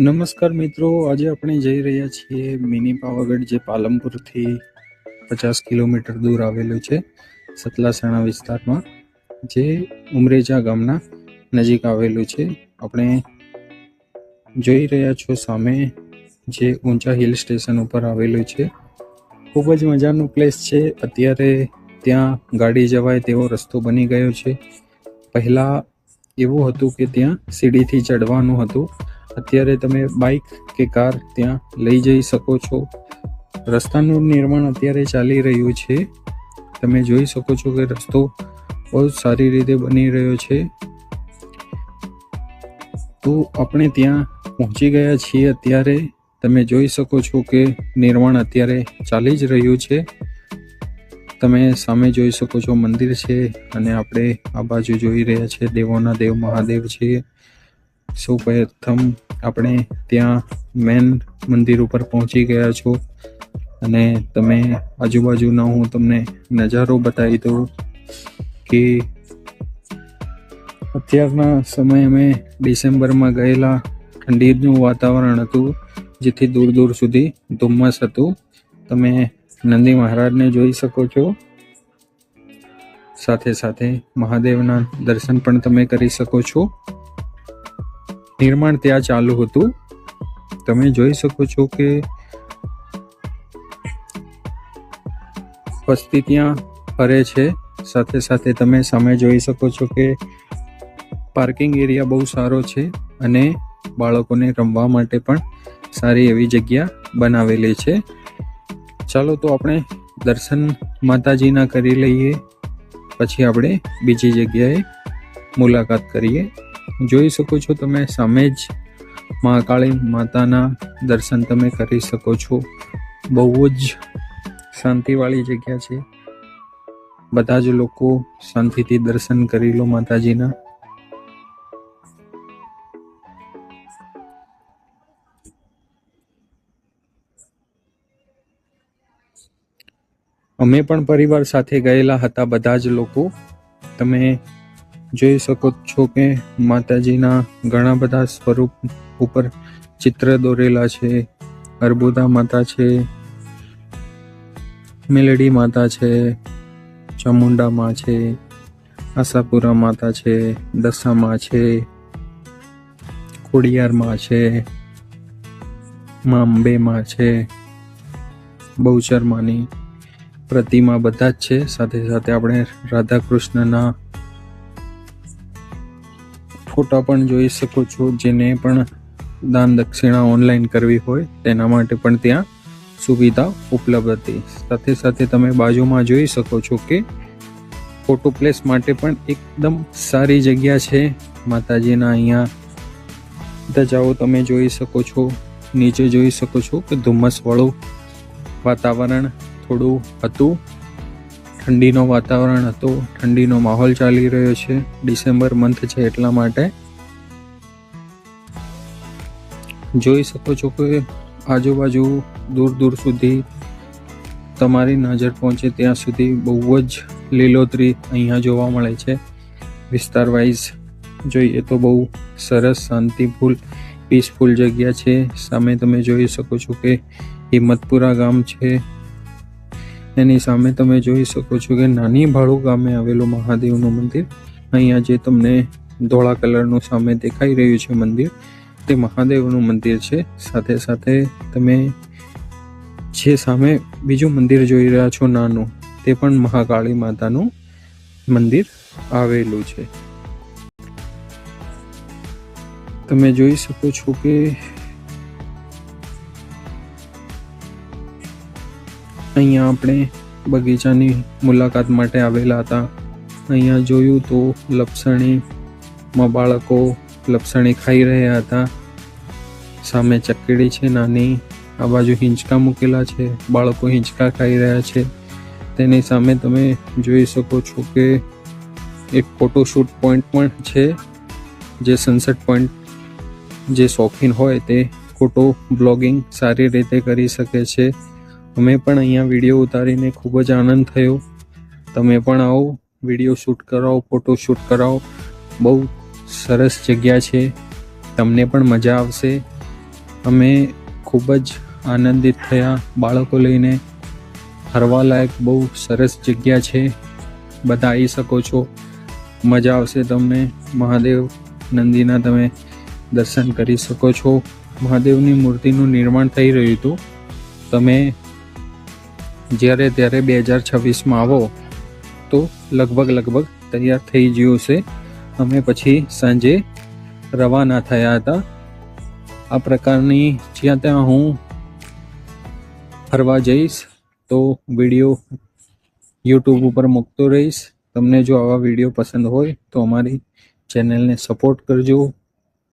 નમસ્કાર મિત્રો, આજે આપણે જઈ રહ્યા છીએ મિની પાવાગઢ જે પાલનપુરથી પચાસ કિલોમીટર દૂર આવેલું છે, સતલાસણા વિસ્તારમાં, જે ઉમરેજા ગામના નજીક આવેલું છે. આપણે જોઈ રહ્યા છો સામે જે ઊંચા હિલ સ્ટેશન ઉપર આવેલું છે. ખૂબ જ મજાનું પ્લેસ છે. અત્યારે ત્યાં ગાડી જવાય તેવો રસ્તો બની ગયો છે. પહેલાં એવું હતું કે ત્યાં સીડીથી ચડવાનું હતું. અત્યારે તમે બાઇક કે કાર ત્યાં લઈ જઈ શકો છો. રસ્તાનું નિર્માણ અત્યારે ચાલી રહ્યું છે. તમે જોઈ શકો છો કે રસ્તો બહુ સારી રીતે બની રહ્યો છે. તો આપણે ત્યાં પહોંચી ગયા છીએ અત્યારે. તમે જોઈ શકો છો કે નિર્માણ અત્યારે ચાલી જ રહ્યું છે. તમે સામે જોઈ શકો છો મંદિર છે અને આપણે આ બાજુ જોઈ રહ્યા છે દેવોના દેવ મહાદેવ છે. સૌ પ્રથમ આપણે ત્યાં મેન મંદિર ઉપર પહોંચી ગયા છો. અને તમે આજુબાજુનો હું તમને નજારો બતાવી દઉં કે અત્યારના સમયે અમે ડિસેમ્બરમાં ગયેલા ઠંડીનું વાતાવરણ હતું, જેથી દૂર દૂર સુધી ધુમ્મસ હતું. તમે નંદી મહારાજને જોઈ શકો છો. સાથે સાથે મહાદેવના દર્શન પણ તમે કરી શકો છો. નિર્માણ ત્યાં ચાલુ હતું. તમે જોઈ શકો છો કે વસ્તી ત્યાં ફરે છે. સાથે સાથે તમે સામે જોઈ શકો છો કે પાર્કિંગ એરિયા બહુ સારો છે અને બાળકોને રમવા માટે પણ સારી એવી જગ્યા બનાવેલી છે. ચાલો તો આપણે દર્શન માતાજીના કરી લઈએ. પછી આપણે બીજી જગ્યાએ મુલાકાત કરીએ. જોઈ શકો છો તમે સામે જ મહાકાળી માતાના દર્શન તમે કરી શકો છો. બહુ જ શાંતિવાળી જગ્યા છે. બધા જ લોકો શાંતિથી દર્શન કરી લો માતાજીના. અમે પણ પરિવાર સાથે ગયેલા હતા બધા જ લોકો. તમે જોઈ શકો છો કે માતાજીના ઘણા બધા સ્વરૂપ ઉપર ચિત્ર દોરેલા છે. અર્બુદા માતા છે. મેલડી માતા છે. ચામુંડા માં છે. આશાપુરા માતા છે. દશામાં છે. ખોડિયાર માં છે. માં અંબે છે. બહુચર માની પ્રતિમા બધા જ છે. સાથે સાથે આપણે રાધા કૃષ્ણના ફોટા પણ જોઈ શકો છો, જેને પણ દાન દક્ષિણા ઓનલાઈન કરવી હોય, તેના માટે પણ ત્યાં સુવિધા ઉપલબ્ધ હતી. સાથે સાથે તમે બાજુમાં જોઈ શકો છો કે ફોટો પ્લેસ માટે પણ એકદમ સારી જગ્યા છે. માતાજીના અહીંયા ધજાઓ તમે જોઈ શકો છો, નીચે જોઈ શકો છો કે ધુમ્મસવાળું વાતાવરણ થોડું હતું. ઠંડીનો વાતાવરણ હતો, ઠંડીનો માહોલ ચાલી રહ્યો છે. ડિસેમ્બર મંથ છે એટલા માટે. જોઈ શકો છો કે આજુબાજુ દૂર દૂર સુધી તમારી નજર પહોંચે ત્યાં સુધી બહુ જ લીલોતરી અહીંયા જોવા મળે છે. વિસ્તાર વાઇઝ જોઈએ તો બહુ સરસ, શાંતિફુલ, પીસફુલ જગ્યા છે. સામે તમે જોઈ શકો છો કે હિંમતપુરા ગામ છે. એની સામે તમે જોઈ શકો છો કે નાની ભાડુ ગામે આવેલું મહાદેવનું મંદિર. અહીંયા જે તમને ધોળા કલરનું સામે દેખાઈ રહ્યું છે મંદિર, તે મહાદેવનું મંદિર છે. સાથે સાથે તમે જે સામે બીજું મંદિર જોઈ રહ્યા છો નાનું, તે પણ મહાકાળી માતાનું મંદિર આવેલું છે. તમે જોઈ શકો છો કે અહીંયા આપણે બગીચાની મુલાકાત માટે આવેલા હતા. અહીંયા જોયું તો લપસણીમાં બાળકો લપસણી ખાઈ રહ્યા હતા. સામે ચકેડી છે નાની, આ બાજુ હિંચકા મૂકેલા છે, બાળકો હિંચકા ખાઈ રહ્યા છે. તેની સામે તમે જોઈ શકો છો કે એક ફોટોશૂટ પોઈન્ટ પણ છે, જે સનસેટ પોઈન્ટ જે શોખીન હોય તે ફોટો બ્લોગિંગ સારી રીતે કરી શકે છે. અમે પણ અહીંયા વીડિયો ઉતારીને ખૂબ જ આનંદ થયો. તમે પણ આવો વીડિયો શૂટ કરાવો ફોટો શૂટ કરાવો. બહુ સરસ જગ્યા છે. તમને પણ મજા આવશે. અમે ખૂબ જ આનંદિત થયા બાળકો લઈને. ફરવાલાયક બહુ સરસ જગ્યા છે. બધા આવી શકો છો. મજા આવશે તમને. મહાદેવ નંદીના તમે દર્શન કરી શકો છો. મહાદેવની મૂર્તિનું નિર્માણ થઈ રહ્યું હતું. તમે જ્યારે ત્યારે બે હજાર છવ્વીસમાં આવો, તો લગભગ લગભગ તૈયાર થઈ ગયું છે અમે પછી સાંજે રવાના થયા હતા. આ પ્રકારની જ્યાં ત્યાં હું ફરવા જઈશ, તો વીડિયો યુટ્યુબ ઉપર મૂકતો રહીશ. તમને જો આવા વીડિયો પસંદ હોય, તો અમારી ચેનલને સપોર્ટ કરજો.